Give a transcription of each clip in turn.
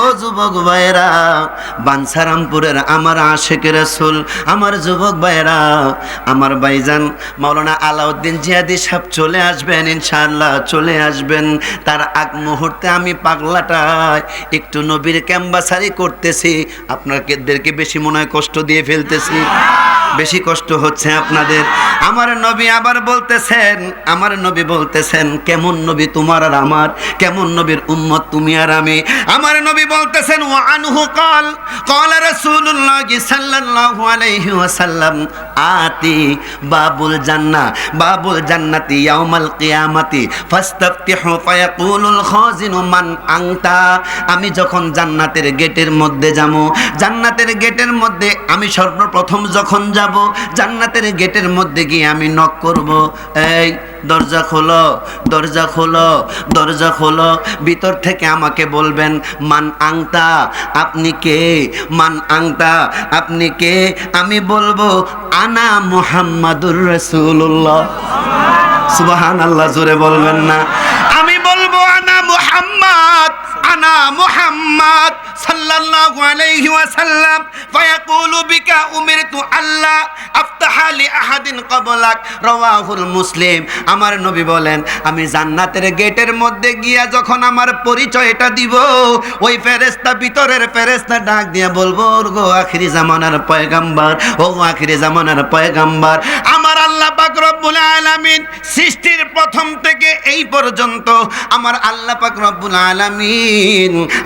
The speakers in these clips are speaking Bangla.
ও যুবক ভাইরা বাঞ্ছারামপুরের আমার আশেক রসুল, আমার যুবক ভাইরা আমার ভাইজান মাওলানা আলাউদ্দিন জিয়াদি সাহেব চলে আসবেন ইনশাআল্লাহ, চলে আসবেন। তার আগ মুহূর্তে আমি পাগলাটায় একটু নবীর ক্যাম্বাসারি করতেছি, আপনাদেরকে বেশি মনে হয় কষ্ট দিয়ে ফেলতেছি। বেশি কষ্ট হচ্ছে আপনাদের। আমার নবী আবার বলতেছেন, আমার নবী বলতেছেন, কেমন নবী তোমার আর আমার? কেমন নবীর উম্মত তুমি আর আমি? আমার নবী বলতেছেন ও আনহু কল কল রাসূলুল্লাহ সাল্লাহ আলাইহি ওয়াসাল্লাম, আতি বাবুল জান্না, বাবুল জান্নাতি ইয়াউমাল কিয়ামাতি, ফাস্তাফতিহু ফায়াকুলুল খাজিনু, মান আনতা আমি যখন জান্নাতের গেটের মধ্যে যাব, জান্নাতের গেটের মধ্যে আমি সর্বপ্রথম যখন যাব জান্নাতের গেটের মধ্যে গিয়ে আমি নক করব। এই, দরজা খোলো দরজা খোলো দরজা খোলো। ভিতর থেকে আমাকে বলবেন, মান আংতা, আপনি কে? মান আংতা, আপনি কে? আমি বলব, আনা মুহাম্মাদুর রাসূলুল্লাহ। সুবহান আল্লাহ জোরে বলবেন না। সাল্লাল্লাহু আলাইহি ওয়াসাল্লাম, ফায়াকুলু বিকা উমিরতু আল্লাহ আফতাহা লি আহাদিন ক্বাবলাক। রাওয়াহুল মুসলিম। আমার নবী বলেন, আমি জান্নাতের গেটের মধ্যে গিয়া যখন আমার পরিচয়টা দিব, ওই ফেরেশতা, ভিতরের ফেরেশতা ডাক দিয়া বলব গো আখিরি জামানার পয়গাম্বার, ও আখিরি জামানার পয়গাম্বার। আমার আল্লাহ পাক রব্বুল আলামিন সৃষ্টির প্রথম থেকে এই পর্যন্ত আমার আল্লাহ পাক রব্বুল আলামিন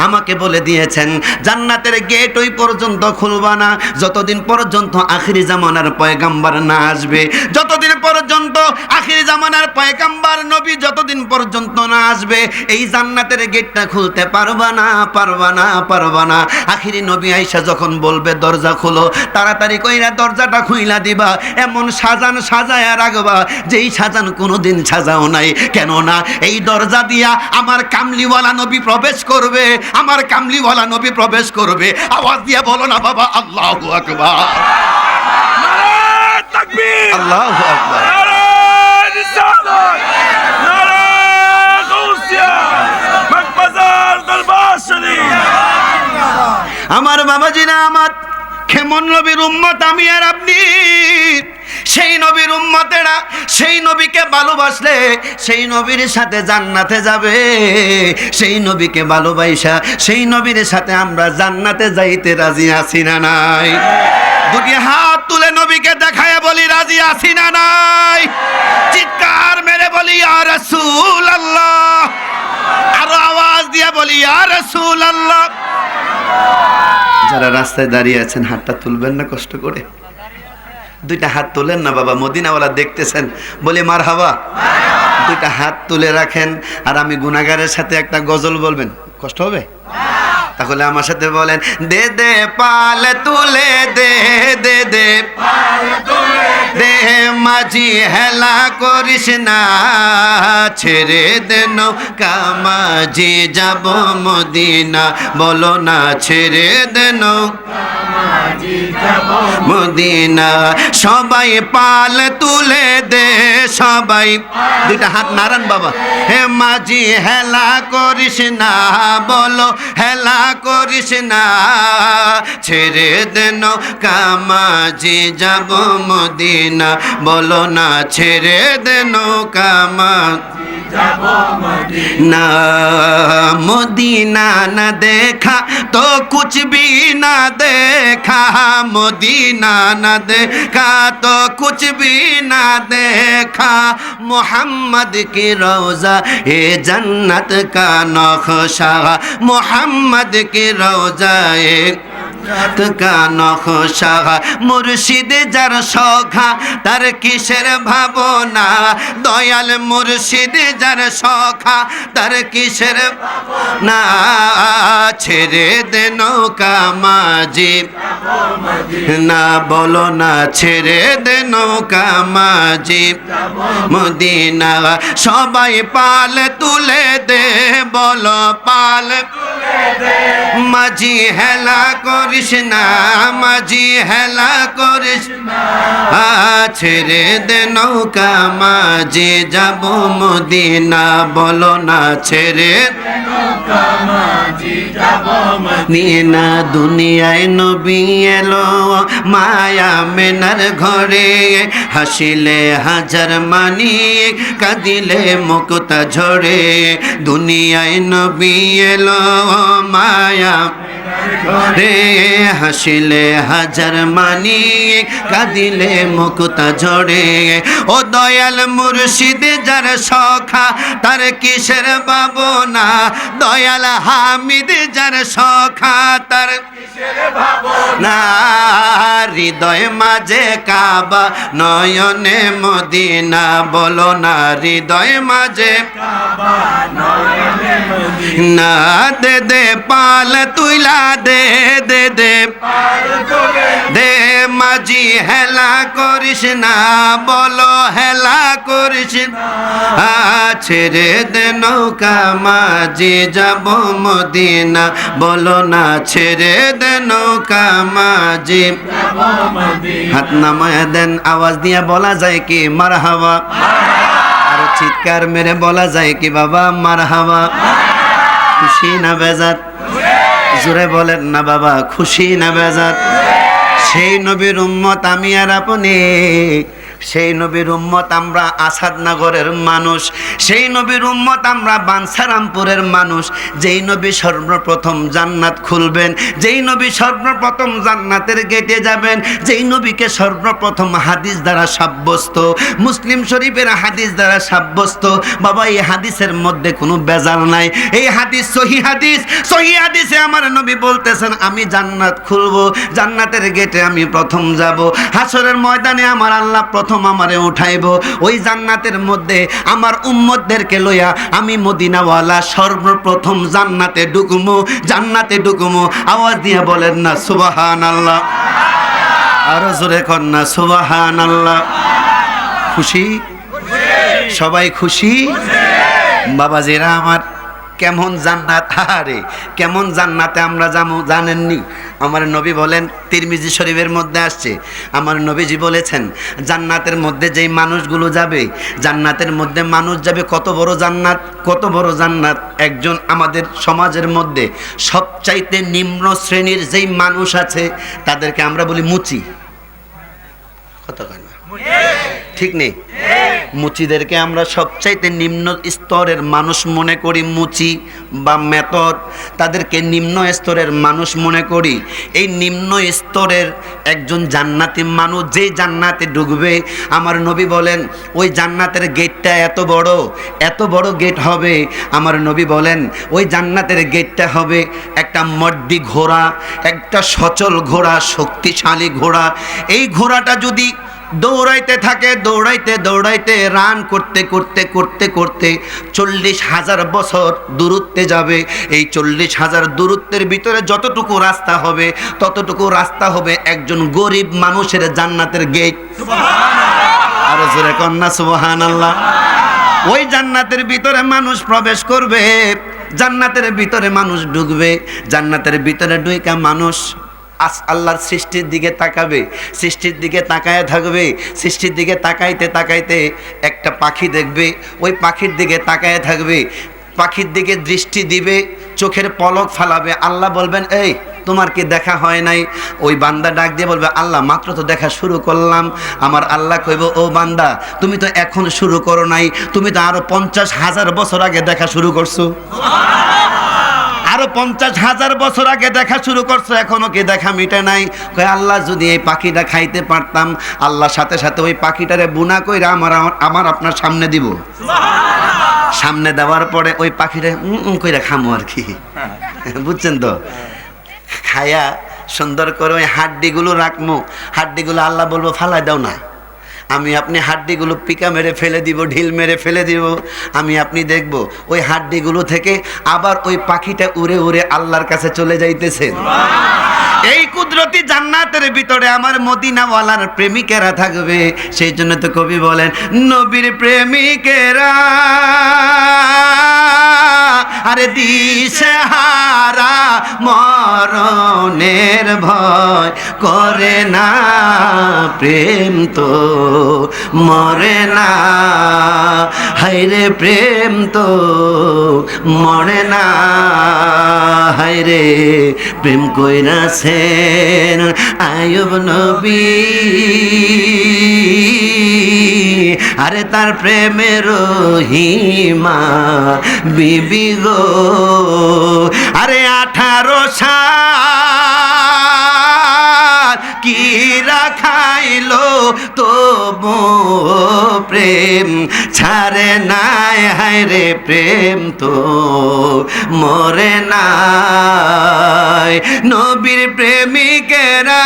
আমাকে বলে দিয়েছেন, জান্নাতের গেট ওই পর্যন্ত খুলবা না। যতদিন পর্যন্ত আখিরি জামানার পয়গাম্বার না আসবে, যতদিন পর্যন্ত আখিরি জামানার পয়গাম্বার নবী যতদিন পর্যন্ত না আসবে, এই জান্নাতের গেটটা খুলতে পারবা না পারবা না পারবা না। আখিরি নবী আইসা যখন বলবে, দরজা খুলো, তাড়াতাড়ি কইরা দরজাটা খুইলা দিবা, এমন সাজান সাজায়া রাখবা, যেই সাজান কোনোদিন সাজাও নাই। কেননা এই দরজা দিয়া আমার কামলিওয়ালা নবী প্রবেশ করবে আমার কামলিওয়ালা নবী প্রবেশ করবে। আওয়াজ দিয়ে বলো না বাবা আল্লাহ আকবার। আল্লাহ আকবার। মকবাজার দরবার শরীফ। আমার আমার কেমন নবীর উম্মত আমি আর আপনি। সেই নবীর উম্মতেরা সেই নবীকে ভালোবাসলে সেই নবীর সাথে জান্নাতে যাবে। সেই নবীকে ভালোবাসা সেই নবীর সাথে আমরা জান্নাতে যাইতে রাজি আছি না নাই। দুটি হাত তুলে নবীকে দেখায় বলি, রাজি আছি না নাই? চিৎকার মেরে বলি আর রাসূল আল্লাহ আরও আওয়াজ দিয়ে বলি আর রাসূল আল্লাহ যারা রাস্তায় দাঁড়িয়ে আছেন, হাতটা তুলবেন না কষ্ট করে। দুইটা হাত তোলেন না বাবা, মদিনাওয়ালা দেখতেছেন, বলি মার হাওয়া দুইটা হাত তুলে রাখেন, আর আমি গুণাগারের সাথে একটা গজল বলবেন, কষ্ট হবে? তাহলে আমার সাথে বলেন, দে দে, পাল তুলে, দে দে দে। দে, মাঝি হেলা করিস না, ছেড়ে দেন কামাজি যাব মদিনা। বলো না, ছেড়ে দেন মদিনা। সবাই পাল তুলে দে, সবাই। দুইটা হাত নারান বাবা। হে মাঝি হেলা করিস না, বলো হেলা করিস না, ছেড়ে দেন কামাজি যাব মদিনা। বলো না, ছেড়ে দেন কামা না মদিনা। না দেখা তো কুছ বি না দেখা। মদিনা না দেখা তো কুছ বি না দেখা। মোহাম্মদ কি রোজা এ জন্নত কা নখ নকশা মোহাম্মদ কে রওজায় রাত কান মুর্শিদ যার সখা, তার কিসের ভাবনা? দয়াল মুর্শিদ যার সখা, তার কিসের না ছেড়ে দে নৌকা মাঝি। না বলো না, ছেড়ে দে নৌকা মাঝি। মদিনা সবাই পাল তুলে দে, বলো পাল। মাঝি হেলা করি করিস না, মাঝি হেলা করিস ছেড়ে দে নৌকা, মাঝি যাব মদিনা। বলো না, ছেড়ে নিয়ে না দুনিয়ায় নবী এলো, মায়া মেনার ঘরে। হাসিলে হাজার মানি কাঁদিলে মুক্তা ঝরে। দুনিয়ায় নবী এলো, মায়া রে হাসিলে হাজার মানি কাঁদিলে মুক্তা ঝরে। ও দয়াল মুর্শিদ, যার সখা, তার কিসের বাবনা দয়াল হামিদ, যার সখা, তার না হৃদয় মাঝে কাবা, নয়নে মদিনা। বলো না, হৃদয় মাঝে না দে দে পাল তুইলা দে দে দে। দে মাঝি, হেলা করিস না, বলো হেলা করিস ছেড়ে দে নৌকা মাঝি, যাব মদিনা। বলো না, ছেড়ে দে নৌকা মাঝি। হাত নামায় দেন, আওয়াজ দিয়ে বলা যায় কি মার হাওয়া চিৎকার মেরে বলা যায় কি, বাবা মার হাওয়া খুশি না বেজাত? জোরে বলেন না বাবা খুশি না বেজাত সেই নবীর উম্মত আমি আর আপনি। সেই নবীর উম্মত আমরা আসাদনগরের মানুষ, সেই নবীর উম্মত আমরা বানসারামপুরের মানুষ। যেই নবী সর্বপ্রথম জান্নাত খুলবেন, যেই নবী সর্বপ্রথম জান্নাতের গেটে যাবেন, যেই নবীকে সর্বপ্রথম হাদিস দ্বারা সাব্যস্ত, মুসলিম শরীফের হাদিস দ্বারা সাব্যস্ত, বাবা, এই হাদিসের মধ্যে কোনো বেজাল নাই। এই হাদিস সহি হাদিস, সহি হাদিসে আমার নবী বলতেছেন, আমি জান্নাত খুলবো, জান্নাতের গেটে আমি প্রথম যাব। হাসরের ময়দানে আমার আল্লাহ প্রথম আমারে উঠাইব। ওই জান্নাতের মধ্যে আমার উম্মতদেরকে লইয়া আমি মদিনাওয়ালা সর্বপ্রথম জান্নাতে ডুকুমো জান্নাতে ডুকুমো আওয়াজ দিয়ে বলেন না সুবাহান আল্লাহ আরও জোরে কর না সুবাহান আল্লাহ খুশি? সবাই খুশি? বাবাজিরা আমার, কেমন জান্নাত? আরে কেমন জান্নাতে আমরা যাব জানেননি? আমার নবী বলেন, তিরমিজি শরীফের মধ্যে আসছে। আমার নবীজি বলেছেন, জান্নাতের মধ্যে যেই মানুষগুলো যাবে, জান্নাতের মধ্যে মানুষ যাবে কত বড় জান্নাত, কত বড় জান্নাত একজন আমাদের সমাজের মধ্যে সবচাইতে নিম্ন শ্রেণির যেই মানুষ আছে, তাদেরকে আমরা বলি মুচি। কত কয় না। ঠিক নেই? মুচিদেরকে আমরা সবচাইতে নিম্ন স্তরের মানুষ মনে করি মুচি বা মেতর। তাদেরকে নিম্ন স্তরের মানুষ মনে করি। এই নিম্ন স্তরের একজন জান্নাতি মানুষ যেই জান্নাতে ঢুকবে আমার নবী বলেন, ওই জান্নাতের গেটটা এত বড় এত বড় গেট হবে। আমার নবী বলেন, ওই জান্নাতের গেটটা হবে একটা মড্ডি ঘোড়া, একটা সচল ঘোড়া, শক্তিশালী ঘোড়া। এই ঘোড়াটা যদি দৌড়াইতে থাকে দৌড়াইতে দৌড়াইতে রান করতে করতে করতে করতে চল্লিশ হাজার বছর দূরত্বে যাবে। এই চল্লিশ হাজার দূরত্বের ভিতরে যতটুকু রাস্তা হবে ততটুকু রাস্তা হবে একজন গরিব মানুষের জান্নাতের গেট। আরও জোরে কন্যা সুবহান আল্লাহ ওই জান্নাতের ভিতরে মানুষ প্রবেশ করবে জান্নাতের ভিতরে মানুষ ঢুকবে জান্নাতের ভিতরে ঢুইকা মানুষ আস আল্লাহর সৃষ্টির দিকে তাকাবে, সৃষ্টির দিকে তাকায় থাকবে, সৃষ্টির দিকে তাকাইতে তাকাইতে একটা পাখি দেখবে, ওই পাখির দিকে তাকায় থাকবে, পাখির দিকে দৃষ্টি দিবে, চোখের পলক ফালাবে। আল্লাহ বলবেন, এই, তোমার কি দেখা হয় নাই? ওই বান্দা ডাক দিয়ে বলবে, আল্লাহ, মাত্র তো দেখা শুরু করলাম। আমার আল্লাহ কইব, ও বান্দা, তুমি তো এখন শুরু করো নাই। তুমি তো আরও পঞ্চাশ হাজার বছর আগে দেখা শুরু করছ। আরও পঞ্চাশ হাজার বছর আগে দেখা শুরু করছ, এখনও কি দেখা মিটে নাই? কয়, আল্লাহ, যদি এই পাখিটা খাইতে পারতাম, আল্লাহ সাথে সাথে ওই পাখিটারে বুনা কইরা আমার আমার আপনার সামনে দিব। সামনে দেওয়ার পরে ওই পাখিটা কইরা খামো আর কি। বুঝছেন তো? খায়া সুন্দর করে ওই হাড্ডিগুলো রাখব হাড্ডিগুলো আল্লাহ বলব, ফালাই দাও না। আমি আপনি হাড্ডিগুলো পিকা মেরে ফেলে দিব, ঢিল মেরে ফেলে দিব। আমি আপনি দেখব, ওই হাড্ডিগুলো থেকে আবার ওই পাখিটা উড়ে উড়ে আল্লাহর কাছে চলে যাইতেছে। এই কুদরতি জান্নাতের ভিতরে আমার মদিনাওয়ালার প্রেমিকেরা থাকবে। সেই জন্য তো কবি বলেন, নবীর প্রেমিকেরা, আরে দিশে হারা মরণের ভয় করে না, প্রেম তো মরে না। হাইরে প্রেম তো মরে না হাইরে প্রেম কইরাছেন আয়ুব নবী। আরে তার প্রেমের হিমা বিবি গো। আরে আঠারো কি রাখাইলো তবু প্রেম? ছাড়ে নাই, হায় রে প্রেম তো মরে নাই। নবীর প্রেমিকেরা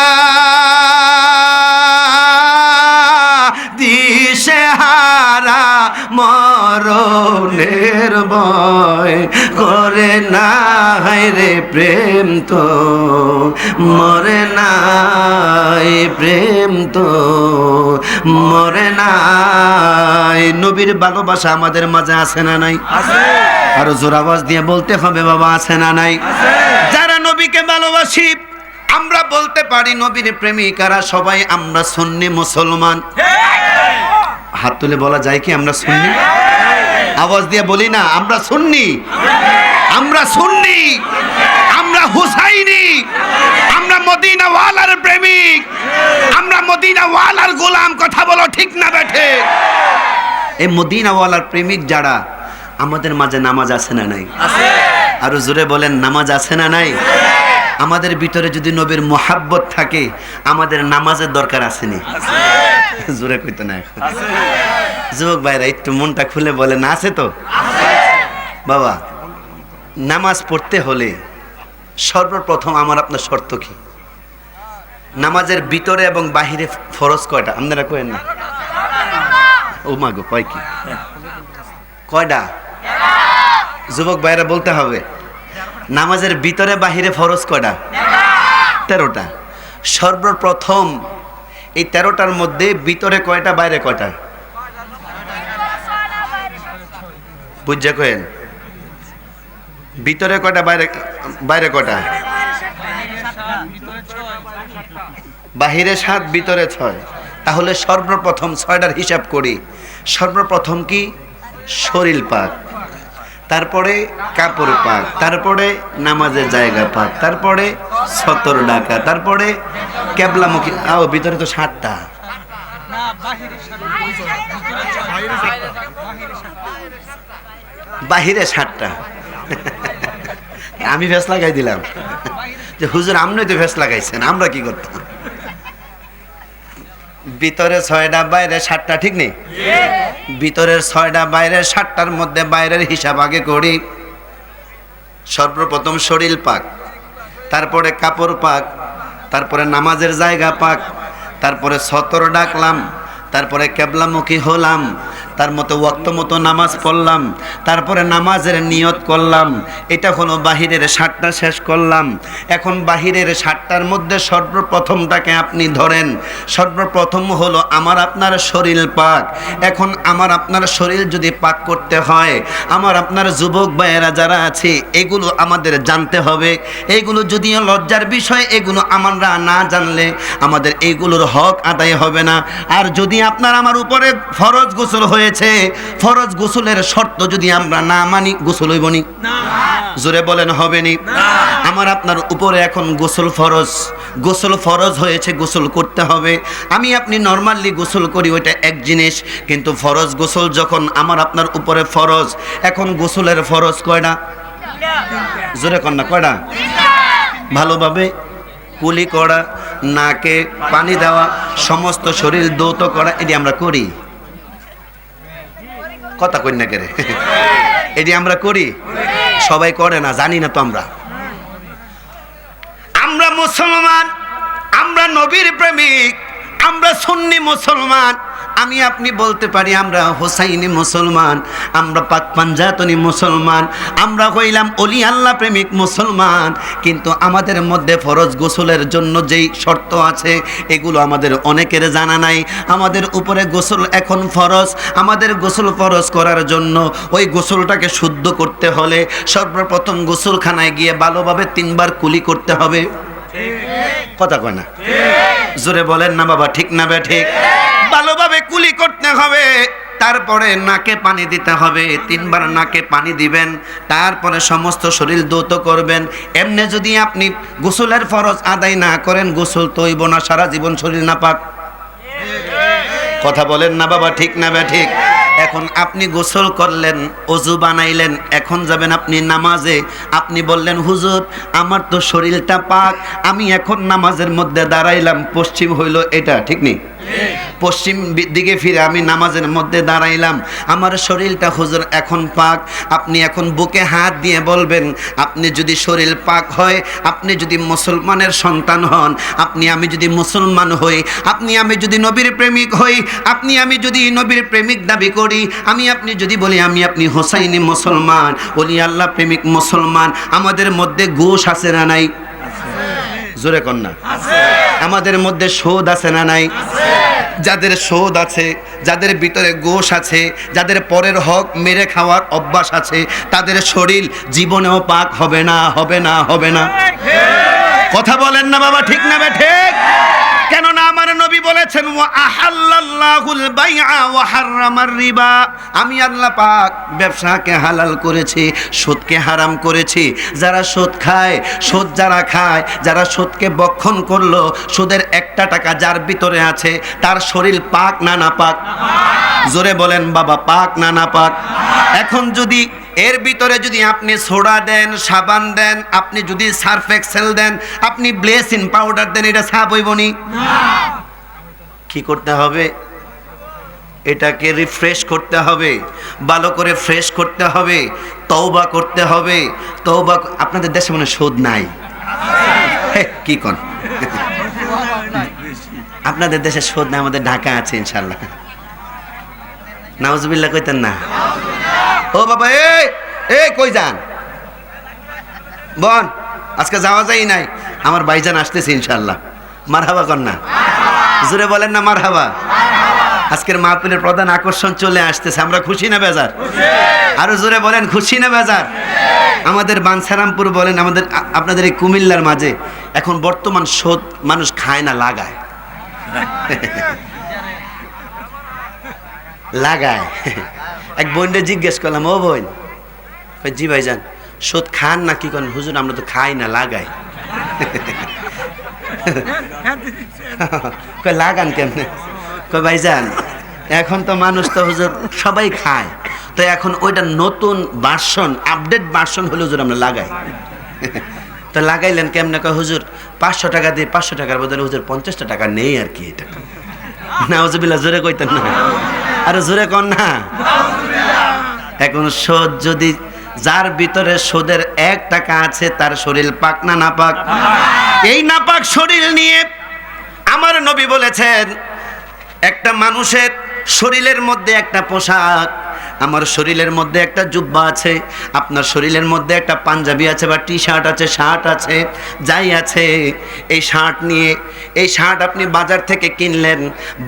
মরণের ভয় করে না রে প্রেম তো মরে না প্রেম তো মরে না নবীর ভালোবাসা আমাদের মাঝে আছে না নাই? আরও জোর আওয়াজ দিয়ে বলতে হবে বাবা আছে না নাই? যারা নবীকে ভালোবাসি আমরা বলতে পারি নবীর প্রেমিকারা সবাই আমরা সুন্নি মুসলমান। হাত তুলে বলা যায় কি আমরা শুননি আওয়াজ দিয়ে বলি না আমরা শুননি আমরা শুননি আমরা হুসাইনি। আমরা মদিনা ওয়ালার প্রেমিক। আমরা মদিনা ওয়ালার গোলাম কথা বলো ঠিক না বেঠে? এই মদিনা ওয়ালার প্রেমিক যারা আমাদের মাঝে নামাজ আছে না নাই? আরও জোরে বলেন নামাজ আছে না নাই? আমাদের ভিতরে যদি নবীর মোহাব্বত থাকে আমাদের নামাজের দরকার আসেনি। জোরে কইতো না এখন। যুবক ভাইরা একটু মনটা খুলে বলে না আছে তো? বাবা নামাজ পড়তে হলে সর্বপ্রথম আমার আপনার শর্ত কি? নামাজের ভিতরে এবং বাহিরে ফরজ কয়টা? আপনারা কয়েন না। ও মাগো কয় কি? কয়টা? যুবক ভাইরা বলতে হবে নামাজের ভিতরে বাহিরে ফরজ কয়টা? তেরোটা। সর্বপ্রথম এই তেরোটার মধ্যে ভিতরে কয়টা, বাইরে কয়টা? বুঝা কয়েন ভিতরে কয়টা, বাইরে বাইরে কয়টা? বাহিরে সাত, ভিতরে ছয়। তাহলে সর্বপ্রথম ছয়টার হিসাব করি। সর্বপ্রথম কি? শরীর পাক। তারপরে কাপড় পাক, তারপরে নামাজের জায়গা পাক, তারপরে সতর ডাকা, তারপরে ক্যাবলামুখী আও, ভিতরে তো সাতটা। বাহিরে সাতটা। আমি ভেস লাগাই দিলাম। যে হুজুর আপনি তো ভেস লাগাইছেন, আমরা কি করতাম? ভিতরে ছয়টা, বাইরে সাতটা, ঠিক নেই? ভিতরের ছয়টা, বাইরে সাতটার মধ্যে বাইরের হিসাব আগে করি। সর্বপ্রথম শরীর পাক, তারপরে কাপড় পাক, তারপরে নামাজের জায়গা পাক, তারপরে সতর ডাকলাম, তারপরে কেবলামুখী হলাম তার মতো ওয়াক্ত মতো নামাজ পড়লাম, তারপরে নামাজের নিয়ত করলাম, এটা হলো বাহিরের সাতটা শেষ করলাম। এখন বাহিরের সাতটার মধ্যে সর্বপ্রথমটাকে আপনি ধরেন, সর্বপ্রথম হলো আমার আপনার শরীর পাক। এখন আমার আপনার শরীর যদি পাক করতে হয়, আমার আপনার যুবক ভাইয়েরা যারা আছে, এগুলো আমাদের জানতে হবে। এগুলো যদিও লজ্জার বিষয়, এগুলো আমরা না জানলে আমাদের এইগুলোর হক আদায় হবে না। আর যদি আপনার আমার উপরে ফরজ গোসল হয়েছে, ফরজ গোসলের শর্ত যদি আমরা না মানি, গোসল হইবনি জোরে বলেন, হবে নি? আমার আপনার উপরে এখন গোসল ফরজ। গোসল ফরজ হয়েছে, গোসল করতে হবে। আমি আপনি নর্মালি গোসল করি, ওইটা এক জিনিস, কিন্তু ফরজ গোসল যখন আমার আপনার উপরে ফরজ, এখন গোসলের ফরজ কয়টা? জোরে কন্যা কয়টা? ভালোভাবে কুলি করা, নাকে পানি দেওয়া, সমস্ত শরীর দৌত করা, এটি আমরা করি। কথা কইনা কেরে? এটি আমরা করি? সবাই করে না, জানি না তো আমরা। আমরা মুসলমান, আমরা নবীর প্রেমিক, আমরা সুন্নি মুসলমান। আমি আপনি বলতে পারি আমরা হোসাইনি মুসলমান আমরা পাক পাঞ্জাতনি মুসলমান আমরা হইলাম অলি আল্লাহ প্রেমিক মুসলমান কিন্তু আমাদের মধ্যে ফরজ গোসলের জন্য যেই শর্ত আছে এগুলো আমাদের অনেকের জানা নাই। আমাদের উপরে গোসল এখন ফরজ আমাদের গোসল ফরজ করার জন্য ওই গোসলটাকে শুদ্ধ করতে হলে সর্বপ্রথম গোসলখানায় গিয়ে ভালোভাবে তিনবার কুলি করতে হবে। কথা কয় না? জোরে বলেন না বাবা ঠিক না বে ঠিক। করতে হবে। তারপরে নাকে পানি দিতে হবে। তিনবার নাকে পানি দিবেন। তারপরে সমস্ত শরীর দৌত করবেন। এমনি যদি আপনি গোসলের ফরজ আদায় না করেন, গোসল তৈব না, সারা জীবন শরীর না পাক কথা বলেন না বাবা, ঠিক না বে, ঠিক? এখন আপনি গোসল করলেন, অজু বানাইলেন, এখন যাবেন আপনি নামাজে। আপনি বললেন, হুজুর, আমার তো শরীরটা পাক। আমি এখন নামাজের মধ্যে দাঁড়াইলাম, পশ্চিম হইল এটা, ঠিক নেই পশ্চিম দিকে ফিরে আমি নামাজের মধ্যে দাঁড়াইলাম। আমার শরীরটা হুজুর এখন পাক। আপনি এখন বুকে হাত দিয়ে বলবেন আপনি যদি শরীর পাক হয় আপনি যদি মুসলমানের সন্তান হন আপনি আমি যদি মুসলমান হই আপনি আমি যদি নবীর প্রেমিক হই আপনি আমি যদি নবীর প্রেমিক দাবি করি আমি আপনি যদি বলি আমি আপনি হোসাইনি মুসলমান বলি আল্লাহ প্রেমিক মুসলমান আমাদের মধ্যে গোশ আছে না নাই? জোরে কন্যা। আমাদের মধ্যে শোধ আছে না নাই? যাদের শোধ আছে যাদের ভিতরে গোষ আছে যাদের পরের হক মেরে খাওয়ার অভ্যাস আছে তাদের শরীর জীবনেও পাক হবে না হবে না হবে না। কথা বলেন না বাবা ঠিক না বে ঠিক। কেননা নবী বলেছেন রিবা। আমি আল্লাহ পাক ব্যবসাকে হালাল করেছি, সুদকে হারাম করেছি। যারা সুদ খায়, সুদ যারা খায়, যারা সুদকে বক্ষণ করল, সুদের একটা টাকা যার ভিতরে আছে, তার শরীর পাক না না পাক? জোরে বলেন, বাবা, পাক না না পাক? এখন যদি এর ভিতরে যদি আপনি সোডা দেন, সাবান দেন, আপনি যদি সার্ফ এক্সেল দেন, আপনি ব্লেসিং পাউডার দেন, এটা সাপ হইবনি? কি করতে হবে? এটাকে রিফ্রেশ করতে হবে, ভালো করে ফ্রেশ করতে হবে, তওবা করতে হবে। তওবা আপনাদের দেশে মনে সুদ নাই। কি কন? আপনাদের দেশে সুদ নাই, আমাদের ঢাকা আছে, ইনশাল্লাহ। নাউজুবিল্লাহ কইতেন না। ও বাবা এই এই কই যান? বন, আজকে যাওয়া যায় নাই। আমার ভাইজান আসতেছে, ইনশাল্লাহ। মারহাবা কন্যা জুড়ে বলেন না মারহাবা। আজকের মাহফিলের প্রধান আকর্ষণ চলে আসতেছে আমরা খুশি না বেজার? আরও জোরে বলেন খুশি না বেজার? আমাদের বানসারামপুর বলেন আমাদের আপনাদের এই কুমিল্লার মাঝে এখন বর্তমান শোধ মানুষ খায় না লাগায়। লাগায়। এক বোনরে জিজ্ঞেস করলাম ও বোন। জি ভাইজান সুদ খান না কি করেন? হুজুর আমরা তো খাই না লাগাই। কই লাগান কেমনে? কই ভাইজান, এখন তো মানুষ তো হুজুর সবাই খায়। তো এখন ওইটা নতুন ভার্সন আপডেট ভার্সন হলে হুজুর আমরা লাগাই। তো লাগাইলেন কেমনে? কয় হুজুর, পাঁচশো টাকা দিয়ে পাঁচশো টাকার বদলে হুজুর পঞ্চাশটা টাকা নেই আর কি এটা। নাউজুবিল্লাহ, জোরে কইতেন না। আরে জোরে কর না। এখন সুদ যদি যার ভিতরে সুদের এক টাকা আছে, তার শরীর পাক না না পাক এই নাপাক শরীর নিয়ে আমার নবী বলেছেন একটা মানুষের শরীরের মধ্যে একটা পোশাক, আমার শরীরের মধ্যে একটা জুব্বা আছে, আপনার শরীরের মধ্যে একটা পাঞ্জাবি আছে বা টি শার্ট আছে শার্ট আছে, যাই আছে, এই শার্ট নিয়ে, এই শার্ট আপনি বাজার থেকে কিনলেন,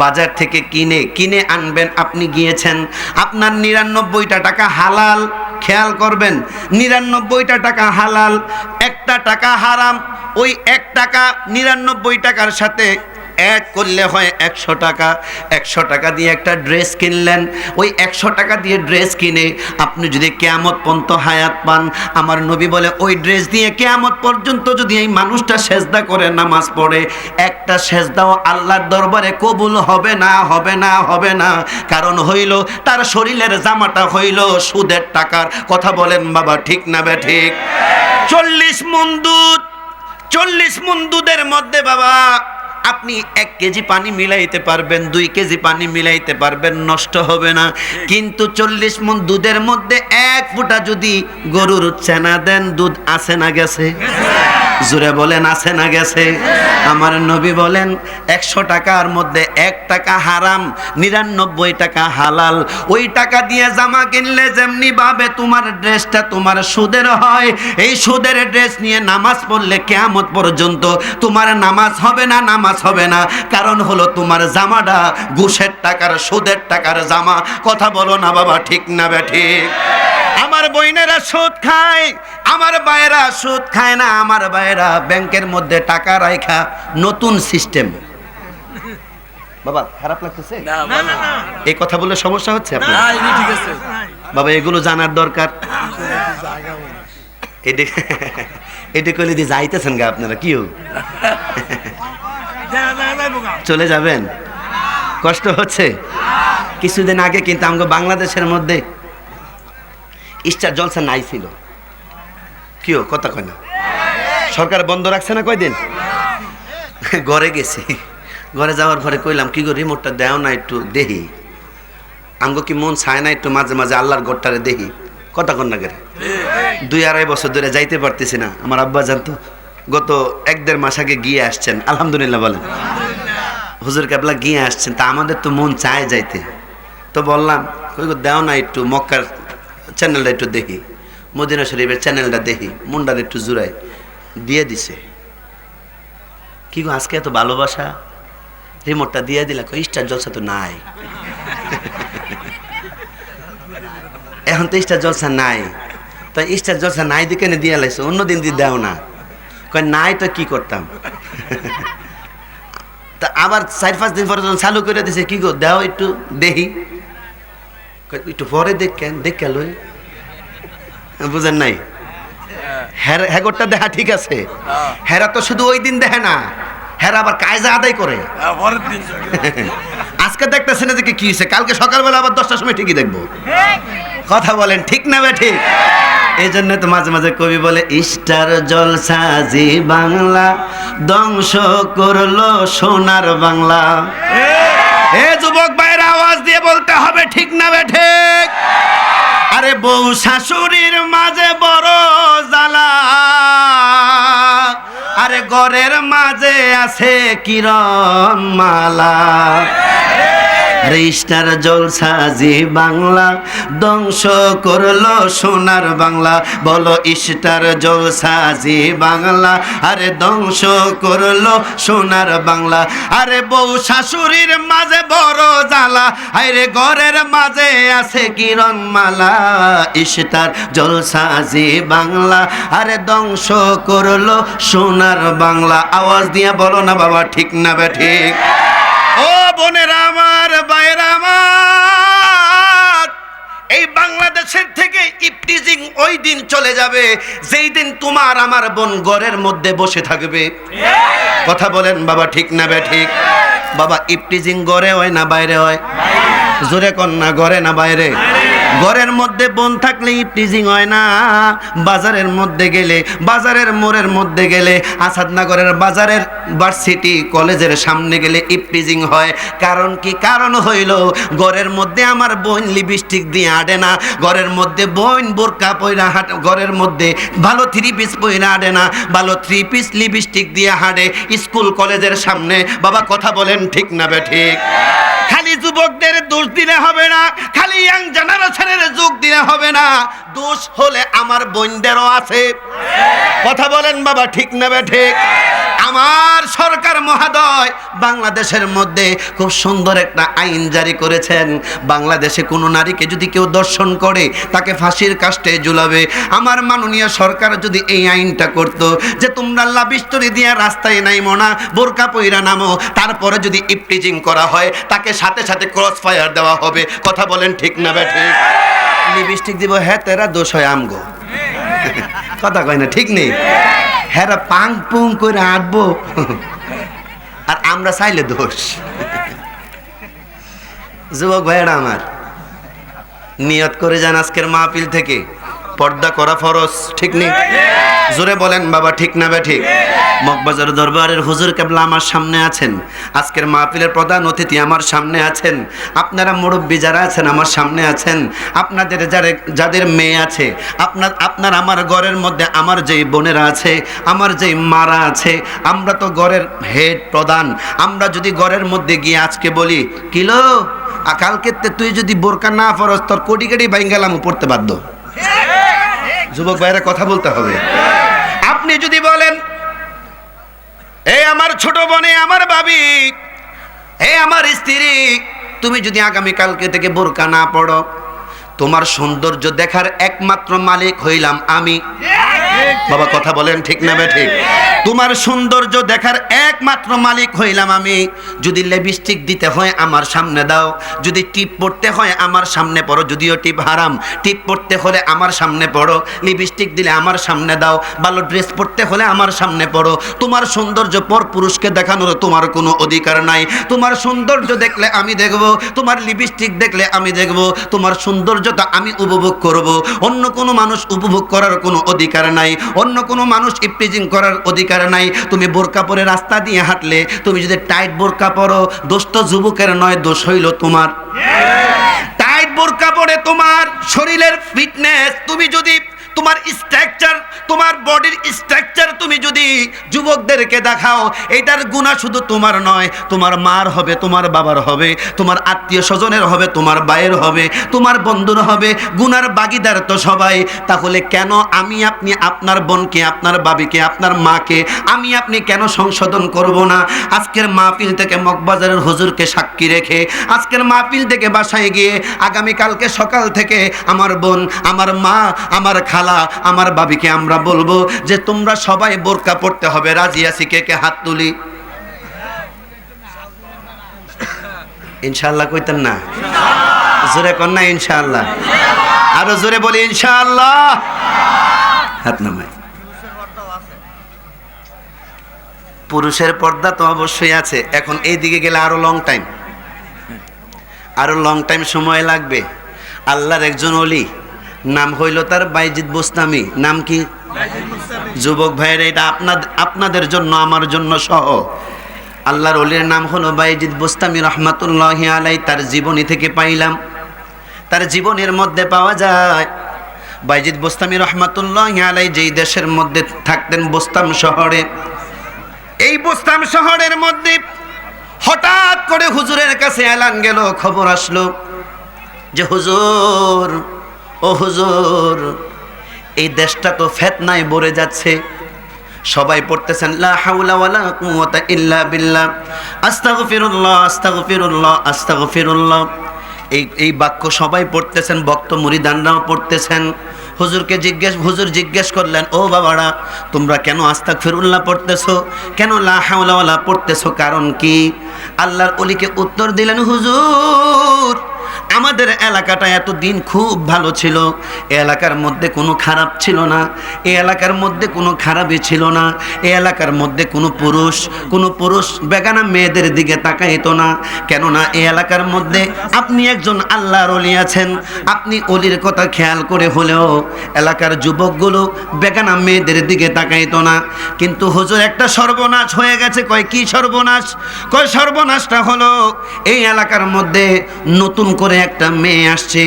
বাজার থেকে কিনে কিনে আনবেন, আপনি গিয়েছেন, আপনার নিরানব্বইটা টাকা হালাল, খেয়াল করবেন, নিরানব্বইটা টাকা হালাল, একটা টাকা হারাম, ওই এক টাকা নিরানব্বই টাকার সাথে অ্যাড করলে হয় একশো টাকা একশো টাকা দিয়ে একটা ড্রেস কিনলেন। ওই একশো টাকা দিয়ে ড্রেস কিনে আপনি যদি কেয়ামত পর্যন্ত হায়াত পান, আমার নবী বলে, ওই ড্রেস দিয়ে কেয়ামত পর্যন্ত যদি এই মানুষটা সেজদা করে নামাজ পড়ে, একটা সেজদাও আল্লাহর দরবারে কবুল হবে না হবে না হবে না। কারণ হইল, তার শরীরের জামাটা হইল সুদের টাকার। কথা বলেন, বাবা, ঠিক না বে, ঠিক? চল্লিশ মন দুধ চল্লিশ মন দুধের মধ্যে, বাবা আপনি এক কেজি পানি মিলাইতে পারবেন, দুই কেজি পানি মিলাইতে পারবেন, নষ্ট হবে না। কিন্তু চল্লিশ মন দুধের মধ্যে এক ফুটা যদি গরুর চেনা দেন, দুধ আসে না গেছে? জুড়ে বলেন, আছে না গেছে? আমার নবী বলেন, একশো টাকার মধ্যে এক টাকা হারাম, নিরানব্বই টাকা হালাল। ওই টাকা দিয়ে জামা কিনলে যেমনি ভাবে তোমার ড্রেসটা তোমার সুদের হয়, এই সুদের ড্রেস নিয়ে নামাজ পড়লে কেয়ামত পর্যন্ত তোমার নামাজ হবে না নামাজ হবে না। কারণ হলো তোমার জামাটা ঘুষের টাকার সুদের টাকার জামা। কথা বলো না বাবা ঠিক না বে ঠিক? আমার বইনেরা সুদ খায় আমার বাইরা সুদ খায় না আমার বাইরা ব্যাংকের মধ্যে টাকা রাখা নতুন সিস্টেম। বাবা খারাপ লাগতেছে? এই কথা বলে সমস্যা হচ্ছে আপনার? না ইনি ঠিক আছে। বাবা এগুলো জানার দরকার। এটি এটি কইলে দিয়ে যাইতেছেন গা আপনারা কি হোক চলে যাবেন? কষ্ট হচ্ছে? কিছুদিন আগে কিন্তু আমাকে বাংলাদেশের মধ্যে স্টার জলসা নাই ছিল। কি কথা কয় না? সরকার বন্ধ রাখছে না কয়দিন? ঘরে গেছি। ঘরে যাওয়ার পরে কইলাম কি গো রিমোটটা দেও না একটু দেহি। আমগো কি মন চায় না একটু মাঝে মাঝে আল্লাহর গড়টারে দেখি কথা কন না করে দুই আড়াই বছর ধরে যাইতে পারতেছি না। আমার আব্বা জানতো গত এক দেড় মাস আগে গিয়ে আসছেন, আলহামদুলিল্লাহ বলেন। হুজুর কাবলা গিয়ে আসছেন, তা আমাদের তো মন চায় যাইতে। তো বললাম দেও না একটু মক্কার চ্যানেলটা একটু দেখি। মদিনা শরীফের চ্যানেলটা দেখি, মুন্ডার একটু জুড়াই, দিয়ে দিছে। কি গো, আজকে এত ভালোবাসা? রিমোটটা দিয়ে দিলা স্টার জলসা তো নাই। এখন তো স্টার জলসা নাই। তো স্টার জলসা নাই দিকে দিয়ে লাইছো? অন্য দিন দিয়ে দাও না। কয় নাই তো কি করতাম? তা আবার চার পাঁচ দিন পরে যখন চালু করে দিছে কি গো দাও একটু দেখি একটু পরে দেখ কেন দেখ কেন বুঝেন নাই? হ্যাঁ হ্যাগরটা দেখা ঠিক আছে। হেরা তো শুধু ওই দিন দেখে না হেরা আবার কায়জা আদায় করে। দিন। আজকে দেখতেছেন যে কি হয়েছে কালকে সকালবেলা আবার দশটার সময় ঠিকই দেখব। কথা বলেন, ঠিক না ঠিক? এই জন্য তো মাঝে মাঝে কবি বলে, ইস্টার জলসা জি বাংলা, ধ্বংস করল সোনার বাংলা। এ যুবক ভাইয়ের আওয়াজ দিয়ে বলতে হবে, ঠিক না ঠিক? আরে বউ শাশুড়ির মাঝে বড় জ্বালা। আরে ঘরের মাঝে আছে কিরণ মালা। রেস্টার জলসা জি বাংলা, ধ্বংস করল সোনার বাংলা। বলো ইস্টার জলসা জি বাংলা, আরে ধ্বংস করল সোনার বাংলা। আরে বউ শাশুড়ির মাঝে বড় জ্বালা আরে ঘরের মাঝে আছে কিরণ মালা ইস্টার জলসা জি বাংলা, আরে ধ্বংস করল সোনার বাংলা। আওয়াজ দিয়ে বলো না বাবা, ঠিক না বে ঠিক? ও বোনেরা আমার বাইরা আমার। এই বাংলাদেশের থেকে ইপটিজিং ওই দিন চলে যাবে, যেই দিন তোমার আমার বোন ঘরের মধ্যে বসে থাকবে। কথা বলেন বাবা, ঠিক না বে, ঠিক? বাবা, ইপটিজিং ঘরে হয় না বাইরে হয়? জোরে কন না ঘরে না বাইরে? ঘরের মধ্যে বোন থাকলে ইপটিজিং হয় না। বাজারের মধ্যে গেলে, বাজারের মোড়ের মধ্যে গেলে, আসাদনগরের বাজারের ভার্সিটি কলেজের সামনে গেলে ইপটিজিং হয়। কারণ কি? কারণ হইল, ঘরের মধ্যে আমার বোন লিপস্টিক দিয়ে আডে না। ঘরের মধ্যে বোন বোরকা পয়রা হাট, ঘরের মধ্যে ভালো থ্রি পিস পয়রা আডে না। ভালো থ্রি পিস লিপস্টিক দিয়ে হাঁটে স্কুল কলেজের সামনে। বাবা, কথা বলেন ঠিক না বে ঠিক? খালি যুবকদের দোষ দিলে হবে না, খালি ইয়াং জেনারেশনের যোগ দিলে হবে না। দোষ হলে আমার বোনদেরও আছে। কথা বলেন বাবা, ঠিক না বে ঠিক? আমার সরকার মহাদয় বাংলাদেশের মধ্যে খুব সুন্দর একটা আইন জারি করেছেন। বাংলাদেশে কোনো নারীকে যদি কেউ দর্শন করে, তাকে ফাঁসির কাস্টে ঝুলাবে। আমার মাননীয় সরকার যদি এই আইনটা করত, যে তোমরা লাবিস্তরি দিয়ে রাস্তায় নাইমো না, বোরকা পইরা নামো, তারপরে যদি ইপটিজিং করা হয়, তাকে সাথে সাথে ক্রস ফায়ার দেওয়া হবে। কথা বলেন ঠিক না বে লিপস্টিক দিব হ্যাঁ তেরা দোষ হয় আমগো। কথা কয় না, ঠিক নেই? হ্যাঁ পাং পুং করে আঁটবো। আর আমরা চাইলে দোষ। যুবক ভাইয়েরা আমার, নিয়ত করে যান আজকের মাহফিল থেকে। পর্দা করা ফরজ, ঠিক নেই জোরে বলেন, বাবা, ঠিক না বে ঠিক? মগবাজার দরবারের হুজুর কেবলা আমার সামনে আছেন। আজকের মাহফিলের প্রধান অতিথি আমার সামনে আছেন। আপনারা মুরব্বী যারা আছেন আমার সামনে আছেন। আপনাদের যারা যাদের মেয়ে আছে, আপনার আপনার আমার ঘরের মধ্যে আমার যেই বোনেরা আছে, আমার যেই মারা আছে, আমরা তো ঘরের হেড প্রধান। আমরা যদি ঘরের মধ্যে গিয়ে আজকে বলি কিলো কালকে তুই যদি বোরকা না ফরস তোর কোটি কোটি বাইঙ্গালামও পড়তে বাধ্য। যুবক ভাইরা কথা বলতে হবে। আপনি যদি বলেন এই আমার ছোট বনে, আমার ভাবি এই আমার স্ত্রী, তুমি যদি আগামীকালকে থেকে বোরকা না পড়ো তোমার সৌন্দর্য দেখার একমাত্র মালিক হইলাম আমি। বাবা, কথা বলেন ঠিক না বে ঠিক? তোমার সৌন্দর্য দেখার একমাত্র মালিক হইলাম আমি। যদি লিপস্টিক দিতে হয় আমার সামনে দাও, যদি টিপ পড়তে হয় আমার সামনে পড়ো, যদিও টিপ হারাম টিপ পড়তে হলে আমার সামনে পড়ো লিপস্টিক দিলে আমার সামনে দাও, ভালো ড্রেস পরতে হলে আমার সামনে পড়ো। তোমার সৌন্দর্য পর পুরুষকে দেখানোর তোমার কোনো অধিকার নাই। তোমার সৌন্দর্য দেখলে আমি দেখব, তোমার লিপস্টিক দেখলে আমি দেখব, তোমার সৌন্দর্যটা আমি উপভোগ করব। অন্য কোনো মানুষ উপভোগ করার কোনো অধিকার নাই। অন্য কোনো মানুষ ইপ্রিজিং করার অধিকার নাই। তুমি বোরকা পরে রাস্তা দিয়ে হাঁটলে তুমি যদি টাইট বোরকা পরো দোষ তো যুবকের নয় দোষ হইল তোমার। টাইট বোরকা পরে তোমার শরীরের ফিটনেস তুমি যদি তোমার স্ট্রাকচার তোমার বডির স্ট্রাকচার তুমি যদি যুবকদেরকে দেখাও, এটার গুণা শুধু তোমার নয়, তোমার মার হবে, তোমার বাবার হবে, তোমার আত্মীয় স্বজনের হবে, তোমার ভাইয়ের হবে, তোমার বন্ধুর হবে, গুনার বাগিদার তো সবাই। তাহলে কেন আমি আপনি আপনার বোনকে, আপনার বাবিকে, আপনার মাকে, আমি আপনি কেন সংশোধন করব না? আজকের মাহফিল থেকে মগবাজারের হুজুরকে সাক্ষী রেখে, আজকের মাহফিল থেকে বাসায় গিয়ে আগামীকালকে সকাল থেকে আমার বোন, আমার মা, আমার খালা আমার বাবিকে আমরা বলব যে তোমরা সবাই বোরকা পড়তে হবে। রাজি আছি? কে কে হাত তুলি? ইনশাআল্লাহ কইতেন না। জোরে কন না ইনশাআল্লাহ। আরও জোরে বলি ইনশাআল্লাহ। হাত নামাই। পুরুষের পর্দা তো অবশ্যই আছে। এখন এই দিকে গেলে আরও লং টাইম আরও লং টাইম সময় লাগবে। আল্লাহর একজন অলি নাম হইল তার বাইজিদ বোস্তামি। নাম কি? যুবক ভাইয়ের, এটা আপনাদের আপনাদের জন্য, আমার জন্য সহ। আল্লাহর অলির নাম হলো বাইজিদ বোস্তামি রহমাতুল্লাহ আলাই তার জীবনী থেকে পাইলাম। তার জীবনের মধ্যে পাওয়া যায়, বাইজিদ বোস্তামি রহমাতুল্লাহ আলাই যেই দেশের মধ্যে থাকতেন বোস্তাম শহরে। এই বোস্তাম শহরের মধ্যে হঠাৎ করে হুজুরের কাছে এলান গেল, খবর আসলো যে হুজুর ও হুজুর, এই দেশটা তো ফেতনায় ভরে যাচ্ছে। সবাই পড়তেছেন, লা ইল্লা বিল্লাহ। এই এই বাক্য সবাই পড়তেছেন, ভক্ত মুরিদানরাও পড়তেছেন। হুজুরকে জিজ্ঞেস, হুজুর জিজ্ঞেস করলেন, ও বাবারা, তোমরা কেন আস্তাক ফিরুল্লাহ পড়তেছো? কেন লা হাওলা ওয়ালা পড়তেছো? কারণ কি? আল্লাহর অলিকে উত্তর দিলেন, হুজুর আমাদের এলাকাটা এত দিন খুব ভালো ছিল। এ এলাকার মধ্যে কোনো খারাপ ছিল না। এ এলাকার মধ্যে কোনো খারাপই ছিল না। এ এলাকার মধ্যে কোনো পুরুষ কোনো পুরুষ বেগানা মেয়েদের দিকে তাকাইতো না। কেননা এ এলাকার মধ্যে আপনি একজন আল্লাহর অলি আছেন। আপনি অলির কথা খেয়াল করে হলেও এলাকার যুবকগুলো বেগানা মেয়েদের দিকে তাকাইতো না। কিন্তু হুজুর, একটা সর্বনাশ হয়ে গেছে। কয়, কি সর্বনাশ? কয়, সর্বনাশটা হলো এই এলাকার মধ্যে নতুন করে একটা মেয়ে আসছে,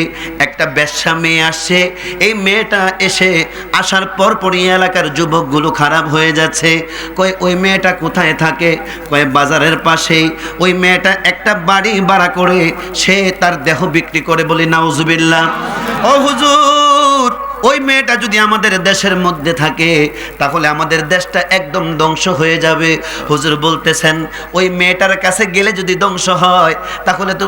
একটা ব্যবসা মেয়ে আসছে। এই মেয়েটা এসে আসার পর পরই এলাকার যুবকগুলো খারাপ হয়ে যাচ্ছে। কয়, ওই মেয়েটা কোথায় থাকে? কয়, বাজারের পাশেই। ওই মেয়েটা একটা বাড়ি ভাড়া করে সে তার দেহ বিক্রি করে বলি, নাউজুবিল্লাহ। ও হুজুর, ওই মেয়েটা যদি আমাদের দেশের মধ্যে থাকে, তাহলে আমাদের দেশটা একদম ধ্বংস হয়ে যাবে। হুজুর বলতেছেন, ওই মেয়েটার কাছে গেলে যদি ধ্বংস হয়, তাহলে তো